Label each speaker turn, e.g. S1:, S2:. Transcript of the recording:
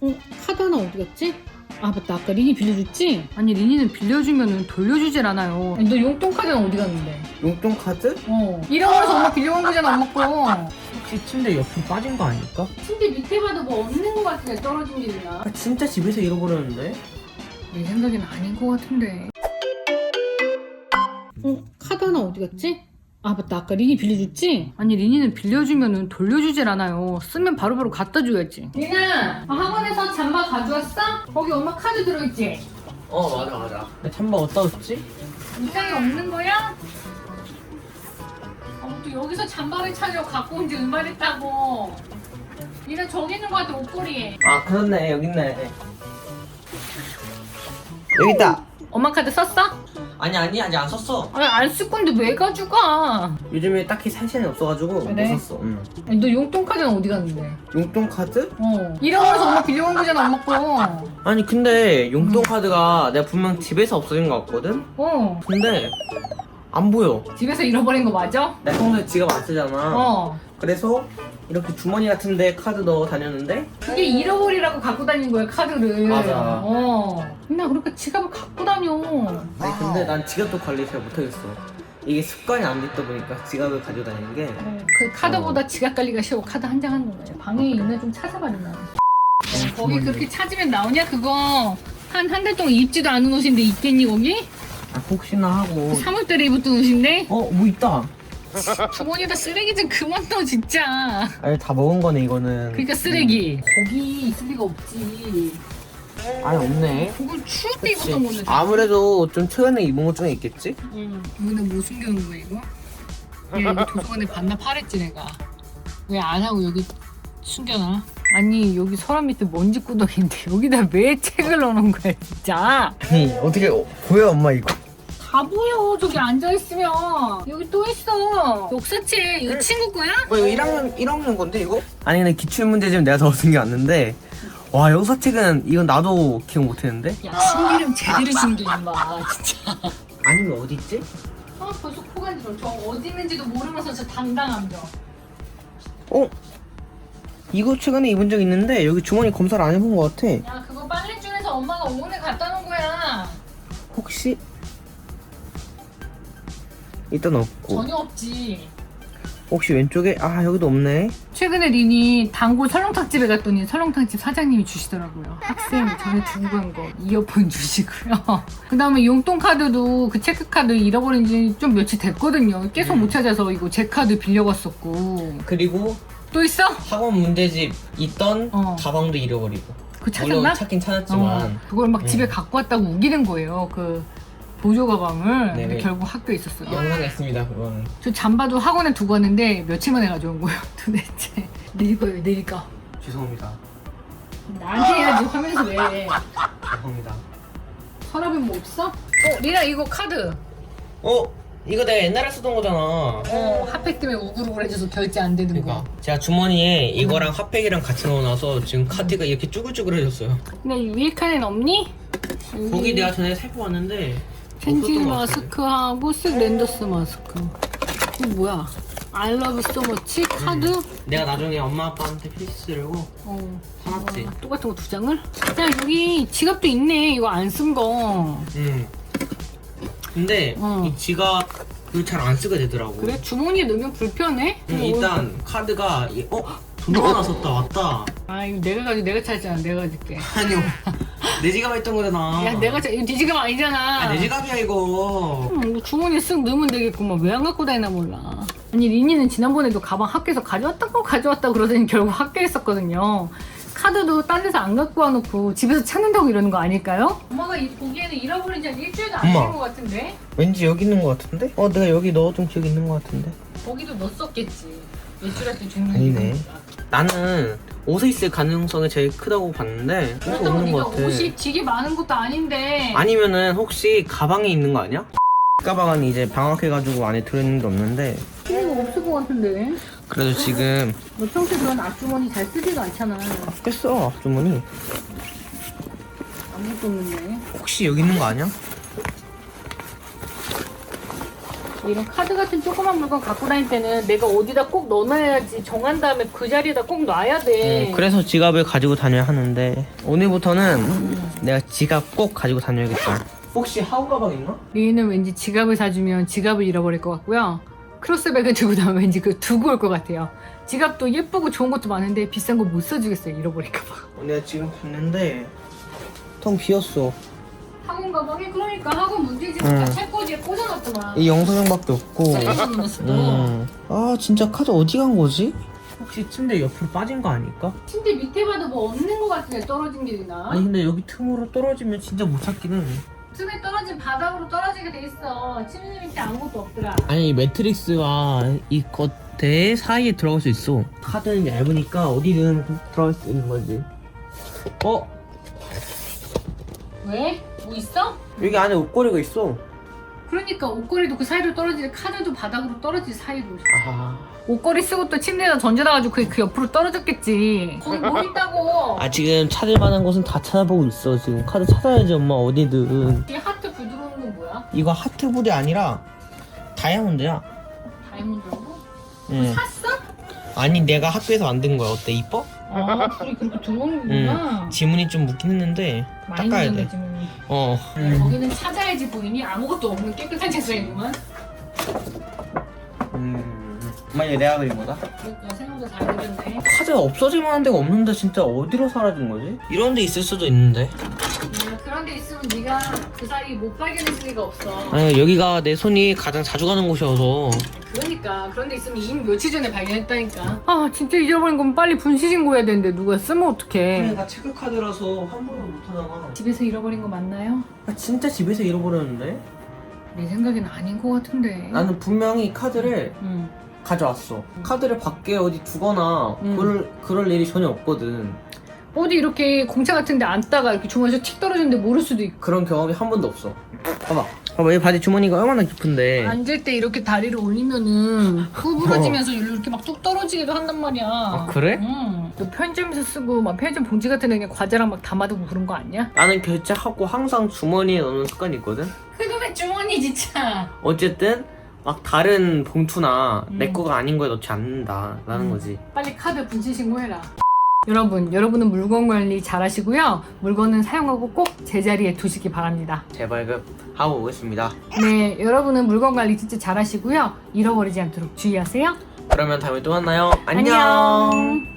S1: 어? 카드 하나 어디 갔지? 아 맞다 아까 리니 빌려줬지? 아니 리니는 빌려주면 돌려주질 않아요 아니, 너 용돈 카드는 어디 갔는데?
S2: 용돈 카드?
S1: 어 잃어버려서 엄마 빌려온 거잖아 엄마 거
S2: 혹시 침대 옆으로 빠진 거 아닐까?
S1: 침대 밑에 봐도 뭐 없는 거 같은데 떨어진 게 있나?
S2: 아, 진짜 집에서 잃어버렸는데?
S1: 내 생각엔 아닌 거 같은데 어? 카드 하나 어디 갔지? 아 맞다 아까 리니 빌려줬지? 아니 리니는 빌려주면 돌려주질 않아요 쓰면 바로바로 갖다 줘야지 리나 아, 학원에서 잠바 가져왔어? 거기 엄마 카드 들어있지?
S2: 어 맞아 맞아 야, 잠바 어디다 뒀지?
S1: 이장이 없는 거야? 어, 또 여기서 잠바를 찾으려고 갖고 온지 됐다고 리나 저기 있는 거 같아 옷걸이에
S2: 아 그렇네 여기 있네 여기 있다
S1: 엄마 카드 썼어?
S2: 아니 아니 아직 안 썼어
S1: 아니 안 쓸 건데 왜 가져가?
S2: 요즘에 딱히 살 시간이 없어가지고
S1: 그래?
S2: 못 썼어 응.
S1: 아니 너 용돈 카드는 어디 갔는데?
S2: 용돈 카드?
S1: 어. 잃어버려서 엄마 빌려온 거잖아, 엄마 거.
S2: 아니 근데 용돈 카드가 내가 분명 집에서 없어진 것 같거든?
S1: 어.
S2: 근데 안 보여
S1: 집에서 잃어버린 거 맞아?
S2: 내 평소에 지갑 안 쓰잖아
S1: 어.
S2: 그래서 이렇게 주머니 같은데 카드 넣어 다녔는데
S1: 그게 잃어버리라고 갖고 다닌 거야, 카드를.
S2: 맞아.
S1: 어. 나 그러니까 지갑을 갖고 다녀.
S2: 아니 근데 난 지갑도 관리 잘 못하겠어 이게 습관이 안 됐다 보니까 지갑을 가지고 다니는 게
S1: 어, 그 카드보다 지갑 관리가 쉬워. 카드 한 장 하는 거야. 방에 있나 좀 찾아봐, 누나. 거기 그렇게 찾으면 나오냐, 그거? 한, 한 달 동안 입지도 않은 옷인데 있겠니, 거기?
S2: 아, 혹시나 하고
S1: 3월달에 입었던 옷인데?
S2: 어 뭐 있다
S1: 주머니에다 쓰레기 좀 그만 넣어, 진짜.
S2: 아니 다 먹은 거네 이거는
S1: 그러니까 쓰레기. 거기 있을 리가 없지.
S2: 아니 없네
S1: 그걸 추울 때
S2: 그치.
S1: 입었던 건데.
S2: 아무래도 좀 최근에 입은 것 중에 있겠지?
S1: 응. 여기다 뭐 숨겨놓은 거야 이거? 야 이거 도서관에 반납하랬지 내가. 왜 안 하고 여기 숨겨놔? 아니 여기 서랍 밑에 먼지 구덩인데 여기다 왜 책을 넣어놓은 거야 진짜?
S2: 아니 어떻게 어, 보여 엄마 이거
S1: 다 보여. 저기 앉아있으면. 여기 또 있어. 역사책 이거 친구 거야?
S2: 어 이거 1학년 1학년 건데 이거? 아니 근데 기출문제집 내가 더 얻은 게 왔는데. 와 역사책은 이건 나도 기억 못했는데?
S1: 야 신기름 제대로 신기 임마 진짜.
S2: 아니면 어디 있지?
S1: 아 벌써 코간지러 저 어디 있는지도 모르면서 저 당당함죠
S2: 어? 이거 최근에 입은 적 있는데 여기 주머니 검사를 안 해본 것 같아.
S1: 야 그거 빨래줄에서 엄마가 오늘 갖다 놓은 거야.
S2: 혹시 일단 없고.
S1: 전혀 없지.
S2: 혹시 왼쪽에 아 여기도 없네.
S1: 최근에 린이 단골 설렁탕집에 갔더니 설렁탕집 사장님이 주시더라고요. 학생 전에 두고 간 거 이어폰 주시고요. 그 다음에 용돈 카드도 그 체크 카드 잃어버린 지 좀 며칠 됐거든요. 계속
S2: 음.
S1: 못 찾아서 이거 제 카드 빌려갔었고.
S2: 그리고
S1: 또 있어?
S2: 학원 문제집 있던
S1: 어.
S2: 가방도 잃어버리고.
S1: 그
S2: 물론
S1: 찾았나?
S2: 찾긴 찾았지만.
S1: 어, 그걸 막
S2: 음.
S1: 집에 갖고 왔다고 우기는 거예요. 그 보조 가방을 근데
S2: 네네.
S1: 결국 학교에 있었어요.
S2: 영상에 있습니다 그거는
S1: 저 잠바도 학원에 두고 왔는데 며칠 만에 가져온 거예요 도대체. 내리고요 내릴까
S2: 죄송합니다.
S1: 나한테 해야지 화면에서 왜.
S2: 죄송합니다.
S1: 서랍에 뭐 없어? 어 리나 이거 카드.
S2: 어? 이거 내가 옛날에 쓰던 거잖아.
S1: 어 핫팩 때문에 우글우글해져서 결제 안 되는
S2: 그러니까.
S1: 거.
S2: 제가 주머니에 이거랑 핫팩이랑 같이 넣어놔서 지금 카드가 이렇게 쭈글쭈글해졌어요.
S1: 근데 위에 칸엔 없니?
S2: 거기 내가 전에 살펴봤는데 것
S1: 마스크하고 쓱 랜더스 마스크. 이거 뭐야? I love so much. 카드?
S2: 내가 나중에 엄마 아빠한테 필수 쓰려고
S1: 어.
S2: 사놨지.
S1: 어, 똑같은 거 두 장을? 야 여기 지갑도 있네. 이거 안 쓴거.
S2: 응 근데
S1: 어.
S2: 이 지갑 잘 안 쓰게 되더라고.
S1: 그래? 주머니에 넣으면 불편해?
S2: 응,
S1: 이거
S2: 일단 카드가 이- 어? 돈 하나 썼다. 왔다.
S1: 아 이거 내가 가지고 내가 찾잖아 내가 가질게.
S2: 아니요 내 지갑에 있던 거잖아.
S1: 야 내가 찾 이거 네 지갑 아니잖아.
S2: 아, 내 지갑이야 이거.
S1: 음, 이거 주머니에 쓱 넣으면 되겠구만 왜 안 갖고 다니나 몰라. 아니 리니는 지난번에도 가방 학교에서 가져왔다고 가져왔다 그러더니 결국 학교에 있었거든요. 카드도 딴 데서 안 갖고 와놓고 집에서 찾는다고 이러는 거 아닐까요? 엄마가 이, 보기에는 잃어버린 지 한 일주일도 안
S2: 엄마.
S1: 된 것 같은데?
S2: 왠지 여기 있는 거 같은데? 어 내가 여기 넣어둔 기억이 있는 거 같은데.
S1: 거기도 넣었겠지 외출할 때 주는
S2: 아니네. 나는 옷에 있을 가능성이 제일 크다고 봤는데
S1: 그렇다고
S2: 없는 거
S1: 네가
S2: 같아.
S1: 옷이 되게 많은 것도 아닌데.
S2: 아니면은 혹시 가방에 있는 거 아니야? 가방은 이제 방학해가지고 안에 들어있는 게 없는데.
S1: 이거 없을 것 같은데.
S2: 그래도 지금
S1: 너 평소에 그런 앞주머니 잘 쓰지도 않잖아.
S2: 뺐어 앞주머니.
S1: 아무것도 없는데.
S2: 혹시 여기 있는 거 아니야?
S1: 이런 카드 같은 조그만 물건 갖고 다닐 때는 내가 어디다 꼭 넣어놔야지 정한 다음에 그 자리에다 꼭 놔야 돼.
S2: 음, 그래서 지갑을 가지고 다녀야 하는데 오늘부터는 내가 지갑 꼭 가지고 다녀야겠다. 혹시 하우 가방 있나?
S1: 리는 왠지 지갑을 사주면 지갑을 잃어버릴 것 같고요. 크로스백을 들고 나면 왠지 그 두고 올 것 같아요. 지갑도 예쁘고 좋은 것도 많은데 비싼 거못 사주겠어요. 잃어버릴까봐.
S2: 어, 내가 지금 봤는데 텅 비었어.
S1: 학원 가방에 그러니까 학원 문제집
S2: 응.
S1: 다 책꽂이에 꽂아놨더만.
S2: 이 영상밖에 없고. 음. 아 진짜 카드 어디 간 거지? 혹시 침대 옆으로 빠진 거 아닐까?
S1: 침대 밑에 봐도 뭐 없는 것 같은데 떨어진 게 있나?
S2: 아니 근데 여기 틈으로 떨어지면 진짜 못 찾기는.
S1: 틈에 떨어진 바닥으로 떨어지게 돼 있어. 침대 밑에 아무것도 없더라.
S2: 아니 이 매트릭스와 이 겉에 사이에 들어갈 수 있어. 카드는 얇으니까 어디든 들어갈 수 있는 거지. 어?
S1: 왜? 뭐 있어?
S2: 여기 안에 옷걸이가 있어.
S1: 그러니까 옷걸이도 그 사이로 떨어지지 카드도 바닥으로 떨어지지 사이로.
S2: 아.
S1: 옷걸이 쓰고 또 침대에다 던져놔가지고 그게 그 옆으로 떨어졌겠지. 거기 뭐 있다고?
S2: 아 지금 찾을 만한 곳은 다 찾아보고 있어. 지금 카드 찾아야지 엄마 어디든.
S1: 이 하트 불 들어오는 건 뭐야?
S2: 이거 하트불이 아니라 다이아몬드야.
S1: 다이아몬드라고?
S2: 응.
S1: 샀어?
S2: 아니 내가 학교에서 만든 거야. 어때? 이뻐?
S1: 아, 불이 그렇게 들어오는 거구나.
S2: 지문이 좀 묻긴 했는데
S1: 많이
S2: 닦아야 돼.
S1: 지문이.
S2: 어.
S1: 거기는 찾아야지 보이니 아무것도 없는 깨끗한 책상이구만.
S2: 음. 엄마 이거 내가 그린 거다?
S1: 그러니까 생각보다 잘 그렸네.
S2: 카드가 없어질 만한 데가 없는데 진짜 어디로 사라진 거지? 이런 데 있을 수도 있는데.
S1: 음, 데 있으면 네가 그 사이 못 발견했을 리가 없어.
S2: 아니 여기가 내 손이 가장 자주 가는 곳이어서
S1: 그러니까 그런 데 있으면 이미 며칠 전에 발견했다니까. 아 진짜 잊어버린 건 빨리 분실 신고해야 되는데 누가 쓰면 어떡해.
S2: 나 체크 카드라서 한 번도 못 하다가
S1: 집에서 잃어버린 거 맞나요?
S2: 아, 진짜 집에서 잃어버렸는데?
S1: 내 생각엔 아닌 것 같은데.
S2: 나는 분명히 카드를
S1: 응.
S2: 가져왔어 카드를 밖에 어디 두거나
S1: 음.
S2: 그럴, 그럴 일이 전혀 없거든
S1: 어디 이렇게 공차 같은 데 앉다가 이렇게 주머니에서 틱 떨어졌는데 모를 수도 있고.
S2: 그런 경험이 한 번도 없어 봐봐 봐봐 이 바지 주머니가 얼마나 깊은데
S1: 앉을 때 이렇게 다리를 올리면은 구부러지면서 이렇게 막 뚝 떨어지기도 한단 말이야.
S2: 아, 그래?
S1: 응. 너 편의점에서 쓰고 막 편의점 봉지 같은 데 그냥 과자랑 막 담아두고 그런 거 아니야?
S2: 나는 결제하고 항상 주머니에 넣는 습관이 있거든
S1: 그놈의 주머니 진짜.
S2: 어쨌든 막 다른 봉투나
S1: 음.
S2: 내 거가 아닌 거에 넣지 않는다 라는
S1: 음.
S2: 거지
S1: 빨리 카드 분실 신고해라. 여러분, 여러분은 물건 관리 잘 하시고요. 물건은 사용하고 꼭 제자리에 두시기 바랍니다.
S2: 재발급 하고 오겠습니다
S1: 네, 여러분은 물건 관리 진짜 잘 하시고요. 잃어버리지 않도록 주의하세요.
S2: 그러면 다음에 또 만나요 안녕.
S1: 안녕.